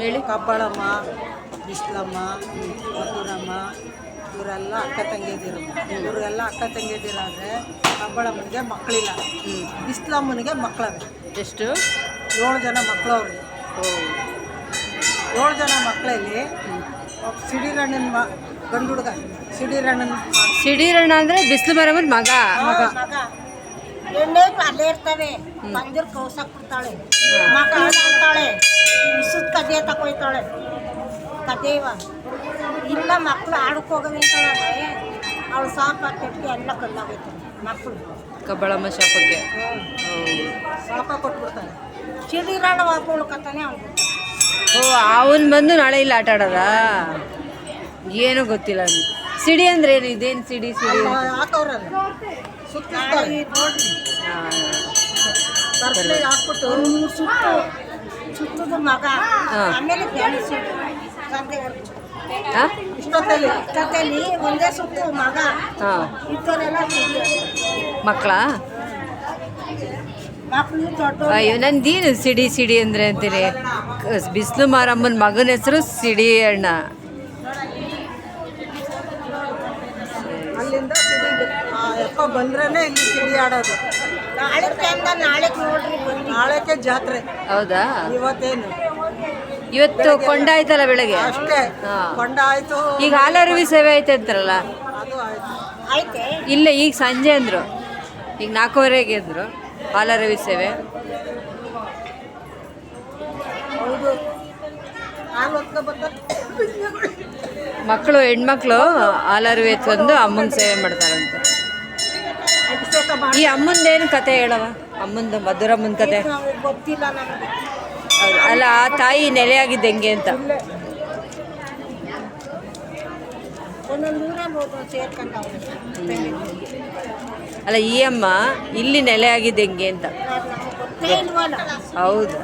ಹೇಳಿ ಕಬ್ಬಾಳಮ್ಮ ಬಿಸ್ಲಮ್ಮ ಮಧುರಮ್ಮ ಇವರೆಲ್ಲ ಅಕ್ಕ ತಂಗಿದಿರು. ಇವರೆಲ್ಲ ಅಕ್ಕ ತಂಗಿದಿರಾದ್ರೆ ಕಬ್ಬಾಳಮ್ಮನಿಗೆ ಮಕ್ಕಳಿಲ್ಲ. ಬಿಸ್ಲಮ್ಮನಿಗೆ ಮಕ್ಕಳವೆ ಎಷ್ಟು? ಏಳು ಜನ ಮಕ್ಕಳು ಅವ್ರಿಗೆ ಏಳು ಜನ ಮಕ್ಕಳಲ್ಲಿ ಸಿಡಿರಣ್ಣನ ಮ ಗಂಡು ಹುಡುಗ. ಸಿಡಿರಣ್ಣನ ಸಿಡಿರಣ್ಣ ಅಂದರೆ ಬಿಸಿಲು ಬರಮನ್ ಮಗ. ಮಗ. ಎಣ್ಣೆ ಅಲ್ಲೇ ಇರ್ತವೆ. ಬಂದಿರ್ ಕೌಸಕ್ ಬಿಡ್ತಾಳೆ. ಮಗ ಆಡ್ತಾಳೆ ತಗೊಳ್ತಾಳೆ ಕದೆ ಕದೇವ ಇಲ್ಲ ಮಕ್ಕಳು ಅಂತಾಳೆ ಅವಳು ಸಾಪ ಕೆಟ್ಟಿ ಎಲ್ಲ ಕಲ್ಲಾಗೈತೆ ಮಕ್ಕಳು ಕಬ್ಬಳಮ್ಮ ಶಾಪಕ್ಕೆ. ಶಾಪ ಕೊಟ್ಬಿಡ್ತಾನೆ ಚಿರಿರಾಣ ವಾಪ ಅವನು ಅವ್ನು ಓ ಅವನು ಬಂದು ನಾಳೆ ಇಲ್ಲಿ ಆಟ ಆಡೋದ? ಏನೂ ಗೊತ್ತಿಲ್ಲ ಸಿಡಿ ಅಂದ್ರೆ ಏನು? ಇದೇನು ಸಿಡಿ ಸಿಡಿ? ಹಾಕವ್ರಲ್ಲ. ಸುತ್ತ ನೋಡ್ರಿ ಹಾಕ್ಬಿಟ್ಟು ಸುತ್ತು ಸುತ್ತದ ಮಗ. ಆಮೇಲೆ ಹಾಂ? ಇಷ್ಟೊತ್ತಲ್ಲಿ ಜೊತೆಲಿ ಒಂದೇ ಸುತ್ತು ಮಗ. ಇದ್ದವರೆಲ್ಲ ಮಕ್ಕಳಾ? ಅಯ್ಯೋ ನಂದೇನು ಸಿಡಿ ಸಿಡಿ ಅಂದ್ರೆ ಅಂತೀರಿ? ಬಿಸಿಲು ಮಾರಮ್ಮನ ಮಗನ ಹೆಸರು ಸಿಡಿ ಅಣ್ಣ ಅಲ್ಲಿಂದ ಸಿಡಿ ಆ ಎಪ್ಪ ಬಂದ್ರೇನೆ ಇಲ್ಲಿ ಆಡೋದು ನಾಳೆ ಚಂದ ನಾಳೆ ನೋಡ್ರಿ ಬನ್ನಿ. ಜಾತ್ರೆ. ಹೌದಾ? ಇವತ್ತೇನು? ಇವತ್ತು ಕೊಂಡ ಆಯ್ತಲ್ಲ ಬೆಳಗ್ಗೆ? ಅಷ್ಟೇ. ಹಾ. ಕೊಂಡ ಆಯ್ತು. ಈಗ ಹಾಲರವಿ ಸೇವೆ ಐತೆ ಅಂತಾರಲ್ಲ? ಅದು ಆಯ್ತು. ಆಯ್ತೆ? ಇಲ್ಲ ಈಗ ಸಂಜೆ ಅಂದ್ರು. ಈಗ ನಾಲ್ಕೂವರೆಗೆ ಅಂದರು ಹಾಲರವಿ ಸೇವೆ. ಹೌದು. ಮಕ್ಕಳು ಹೆಣ್ಮಕ್ಳು ಹಾಲರವಿ ಎತ್ಕೊಂಡು ಅಮ್ಮನ ಸೇವೆ ಮಾಡ್ತಾರಂತೆ. ಈ ಅಮ್ಮಂದೇನು ಕತೆ ಹೇಳವ ಅಮ್ಮಂದು ಮಧುರಮ್ಮನ ಕತೆ. ಅಲ್ಲ, ಆ ತಾಯಿ ನೆಲೆಯಾಗಿದ್ದ ಹೆಂಗೆ ಅಂತ. ಅಲ್ಲ, ಈ ಅಮ್ಮ ಇಲ್ಲಿ ನೆಲೆಯಾಗಿದ್ದ ಹೆಂಗೆ ಅಂತ. ಹೌದು.